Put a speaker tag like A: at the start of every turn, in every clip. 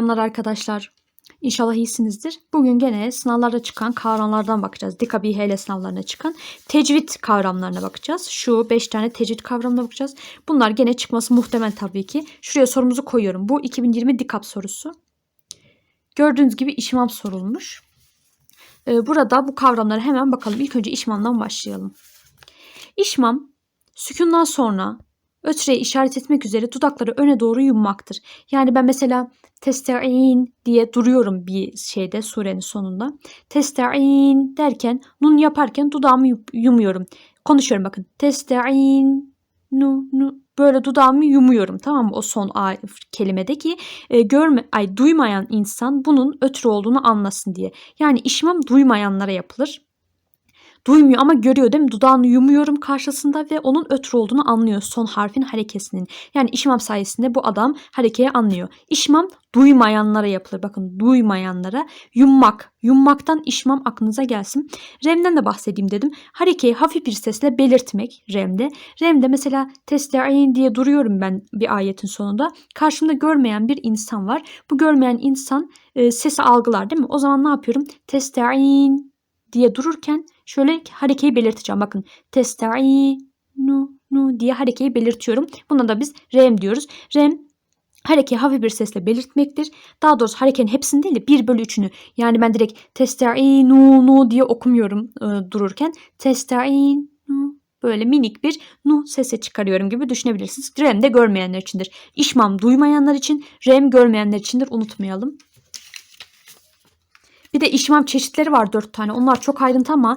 A: Selamlar arkadaşlar. İnşallah iyisinizdir. Bugün gene sınavlarda çıkan kavramlardan bakacağız. Dika BHL sınavlarına çıkan tecvid kavramlarına bakacağız. Şu 5 tane tecvid kavramına bakacağız. Bunlar gene çıkması muhtemel tabii ki. Şuraya sorumuzu koyuyorum. Bu 2020 dikap sorusu. Gördüğünüz gibi işmam sorulmuş. Ee, Burada bu kavramlara hemen bakalım. İlk önce işmamdan başlayalım. İşmam sükundan sonra ötreye işaret etmek üzere dudakları öne doğru yummaktır. Yani ben mesela testein diye duruyorum bir şeyde surenin sonunda. Testein derken nun yaparken dudağımı yu- yumuyorum. Konuşuyorum bakın. Testein nu nu böyle dudağımı yumuyorum tamam mı o son a kelimedeki e, görme ay duymayan insan bunun ötürü olduğunu anlasın diye. Yani işmam duymayanlara yapılır. Duymuyor ama görüyor değil mi? Dudağını yumuyorum karşısında ve onun ötürü olduğunu anlıyor son harfin harekesinin. Yani işmam sayesinde bu adam harekeyi anlıyor. İşmam duymayanlara yapılır. Bakın duymayanlara yummak. Yummaktan işmam aklınıza gelsin. Rem'den de bahsedeyim dedim. Harekeyi hafif bir sesle belirtmek remde. Remde mesela testein diye duruyorum ben bir ayetin sonunda. Karşımda görmeyen bir insan var. Bu görmeyen insan e, sesi algılar değil mi? O zaman ne yapıyorum? Testein diye dururken şöyle harekeyi belirteceğim. Bakın testeinu nu diye harekeyi belirtiyorum. Buna da biz rem diyoruz. Rem harekeyi hafif bir sesle belirtmektir. Daha doğrusu harekenin hepsini değil de 1 bölü 3'ünü. Yani ben direkt testeinu nu diye okumuyorum e, dururken. Testeinu böyle minik bir nu sesi çıkarıyorum gibi düşünebilirsiniz. Rem de görmeyenler içindir. İşmam duymayanlar için, rem görmeyenler içindir. Unutmayalım. Bir de işmam çeşitleri var dört tane. Onlar çok ayrıntı ama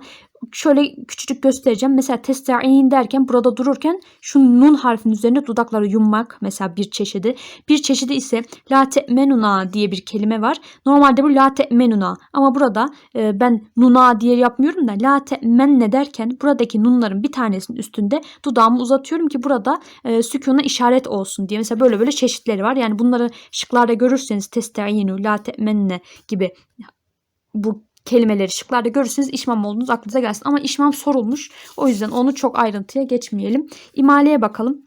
A: şöyle küçücük göstereceğim. Mesela testein derken burada dururken şu nun harfinin üzerine dudakları yummak mesela bir çeşidi. Bir çeşidi ise la te'menuna diye bir kelime var. Normalde bu la te'menuna ama burada e, ben nuna diye yapmıyorum da la te'menne derken buradaki nunların bir tanesinin üstünde dudağımı uzatıyorum ki burada e, sükuna işaret olsun diye. Mesela böyle böyle çeşitleri var. Yani bunları şıklarda görürseniz testeinu, la te'menne gibi bu kelimeleri şıklarda görürseniz işmam olduğunuz aklınıza gelsin. Ama işmam sorulmuş. O yüzden onu çok ayrıntıya geçmeyelim. İmaleye bakalım.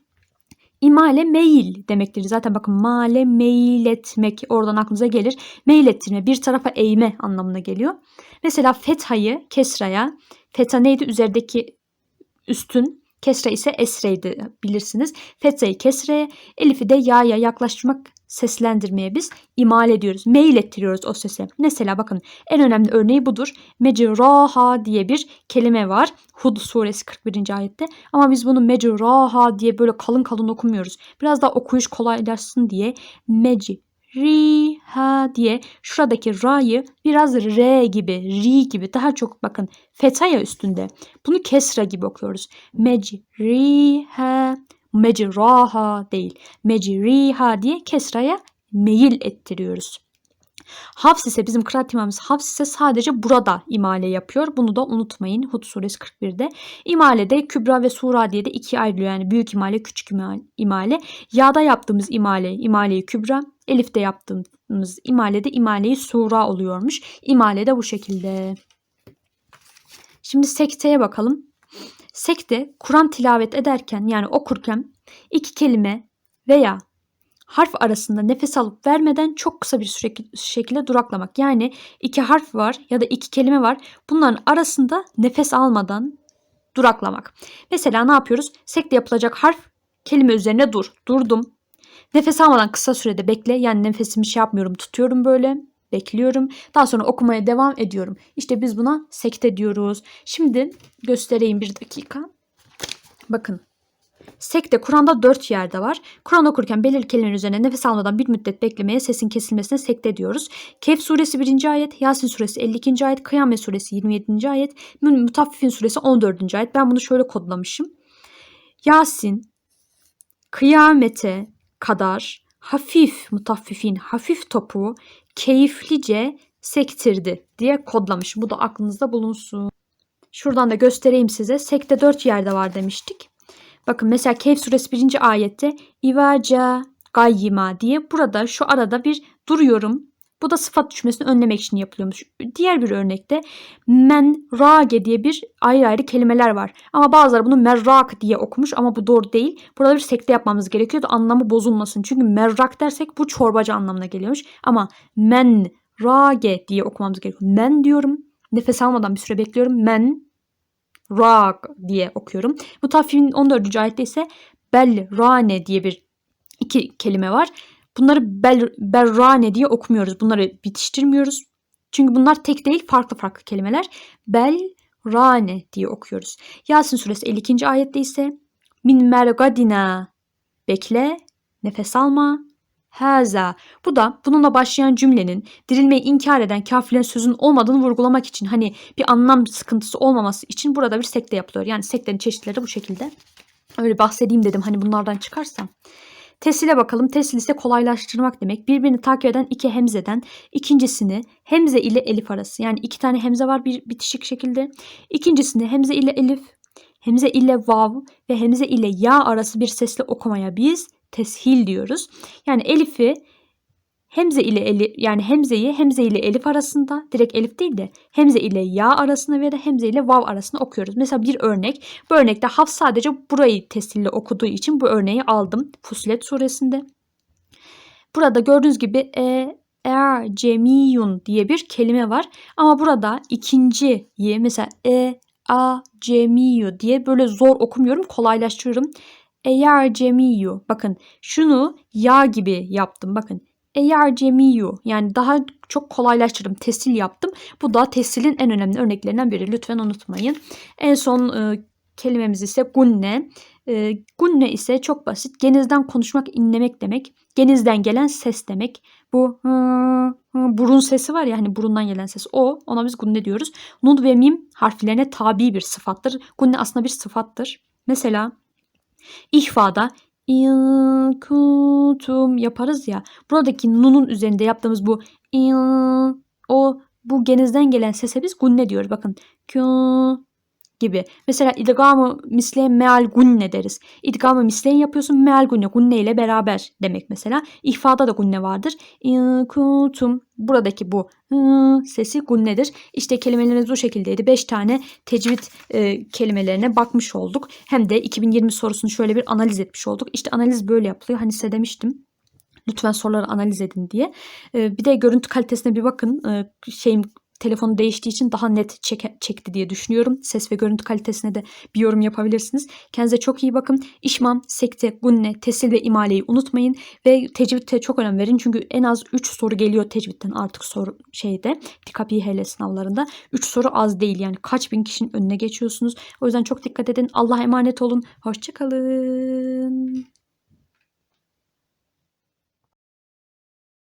A: İmale meyil demektir. Zaten bakın male meyil etmek oradan aklınıza gelir. Meyil ettirme bir tarafa eğme anlamına geliyor. Mesela fethayı kesraya. Fetha neydi? Üzerdeki üstün. Kesre ise esreydi bilirsiniz. Fethayı kesreye, elifi de ya'ya yaklaştırmak seslendirmeye biz imal ediyoruz. Mail ettiriyoruz o sese. Mesela bakın en önemli örneği budur. Mecraha diye bir kelime var. Hud suresi 41. ayette. Ama biz bunu mecraha diye böyle kalın kalın okumuyoruz. Biraz daha okuyuş kolaylaşsın diye meci riha diye şuradaki ra'yı biraz r gibi, ri gibi daha çok bakın fetaya üstünde. Bunu kesra gibi okuyoruz. Mecriha mecraha değil. Mecriha diye kesraya meyil ettiriyoruz. Hafs ise bizim kıraat imamımız Hafs ise sadece burada imale yapıyor. Bunu da unutmayın. Hud suresi 41'de. İmalede Kübra ve Sura diye de ikiye ayrılıyor. Yani büyük imale, küçük imale. Ya'da yaptığımız imale, imaleyi Kübra. Elif'te yaptığımız imalede imaleyi Sura oluyormuş. İmale de bu şekilde. Şimdi sekteye bakalım. Sekte Kur'an tilavet ederken yani okurken iki kelime veya harf arasında nefes alıp vermeden çok kısa bir süre, şekilde duraklamak. Yani iki harf var ya da iki kelime var. Bunların arasında nefes almadan duraklamak. Mesela ne yapıyoruz? Sekte yapılacak harf kelime üzerine dur. Durdum. Nefes almadan kısa sürede bekle. Yani nefesimi şey yapmıyorum tutuyorum böyle. Bekliyorum. Daha sonra okumaya devam ediyorum. İşte biz buna sekte diyoruz. Şimdi göstereyim bir dakika. Bakın Sekte Kur'an'da dört yerde var. Kur'an okurken belirli kelimelerin üzerine nefes almadan bir müddet beklemeye sesin kesilmesine sekte diyoruz. Kehf suresi 1. ayet, Yasin suresi 52. ayet, Kıyamet suresi 27. ayet, Mutaffifin suresi 14. ayet. Ben bunu şöyle kodlamışım. Yasin kıyamete kadar hafif mutaffifin hafif topu keyiflice sektirdi diye kodlamış. Bu da aklınızda bulunsun. Şuradan da göstereyim size. Sekte dört yerde var demiştik. Bakın mesela Kehf suresi 1. ayette İvaca gayyima diye burada şu arada bir duruyorum. Bu da sıfat düşmesini önlemek için yapılıyormuş. Diğer bir örnekte men rage diye bir ayrı ayrı kelimeler var. Ama bazıları bunu merrak diye okumuş ama bu doğru değil. Burada bir sekte yapmamız gerekiyordu anlamı bozulmasın. Çünkü merrak dersek bu çorbacı anlamına geliyormuş. Ama men rage diye okumamız gerekiyor. Men diyorum. Nefes almadan bir süre bekliyorum. Men rag diye okuyorum. Mutaffifin 14. ayette ise bel rane diye bir iki kelime var. Bunları bel, berrane diye okumuyoruz. Bunları bitiştirmiyoruz. Çünkü bunlar tek değil farklı farklı kelimeler. Bel rane diye okuyoruz. Yasin suresi 52. ayette ise min mergadina bekle nefes alma haza. Bu da bununla başlayan cümlenin dirilmeyi inkar eden kafirlerin sözün olmadığını vurgulamak için hani bir anlam sıkıntısı olmaması için burada bir sekte yapılıyor. Yani sektenin çeşitleri bu şekilde. Öyle bahsedeyim dedim hani bunlardan çıkarsam. Tesile bakalım. Tesil ise kolaylaştırmak demek. Birbirini takip eden iki hemzeden ikincisini hemze ile elif arası. Yani iki tane hemze var bir bitişik şekilde. İkincisini hemze ile elif, hemze ile vav ve hemze ile ya arası bir sesle okumaya biz teshil diyoruz. Yani elifi hemze ile eli yani hemzeyi hemze ile elif arasında direkt elif değil de hemze ile ya arasında ve de hemze ile vav arasında okuyoruz. Mesela bir örnek. Bu örnekte Hafs sadece burayı tesille okuduğu için bu örneği aldım. Fusilet suresinde. Burada gördüğünüz gibi e, er cemiyun diye bir kelime var. Ama burada ikinciyi mesela e a cemiyu diye böyle zor okumuyorum. Kolaylaştırıyorum. Eğer cemiyu. Bakın şunu ya gibi yaptım. Bakın eğer cemiyu yani daha çok kolaylaştırdım. Tesil yaptım. Bu da tesilin en önemli örneklerinden biri. Lütfen unutmayın. En son e, kelimemiz ise gunne. E, gunne ise çok basit. Genizden konuşmak, inlemek demek. Genizden gelen ses demek. Bu hı, hı, burun sesi var ya hani burundan gelen ses. O ona biz gunne diyoruz. Nun ve mim harflerine tabi bir sıfattır. Gunne aslında bir sıfattır. Mesela ihfada in kuntum yaparız ya. Buradaki nunun üzerinde yaptığımız bu in o bu genizden gelen sese biz gunne diyoruz. Bakın kü gibi. Mesela idgamı misle meal gunne deriz. İdgamı misleyin yapıyorsun meal gunne. Gunne ile beraber demek mesela. İhfada da gunne vardır. İn kuntum buradaki bu ı, sesi gunnedir. İşte kelimelerimiz bu şekildeydi. 5 tane tecvid e, kelimelerine bakmış olduk. Hem de 2020 sorusunu şöyle bir analiz etmiş olduk. İşte analiz böyle yapılıyor. Hani size demiştim lütfen soruları analiz edin diye. E, bir de görüntü kalitesine bir bakın. E, şeyim telefonu değiştiği için daha net çeke, çekti diye düşünüyorum. Ses ve görüntü kalitesine de bir yorum yapabilirsiniz. Kendinize çok iyi bakın. İşmam, sekte, gunne, tesil ve imaleyi unutmayın. Ve tecvidte çok önem verin. Çünkü en az 3 soru geliyor tecvitten artık soru şeyde. Dikapi hele sınavlarında. 3 soru az değil yani kaç bin kişinin önüne geçiyorsunuz. O yüzden çok dikkat edin. Allah'a emanet olun. Hoşçakalın.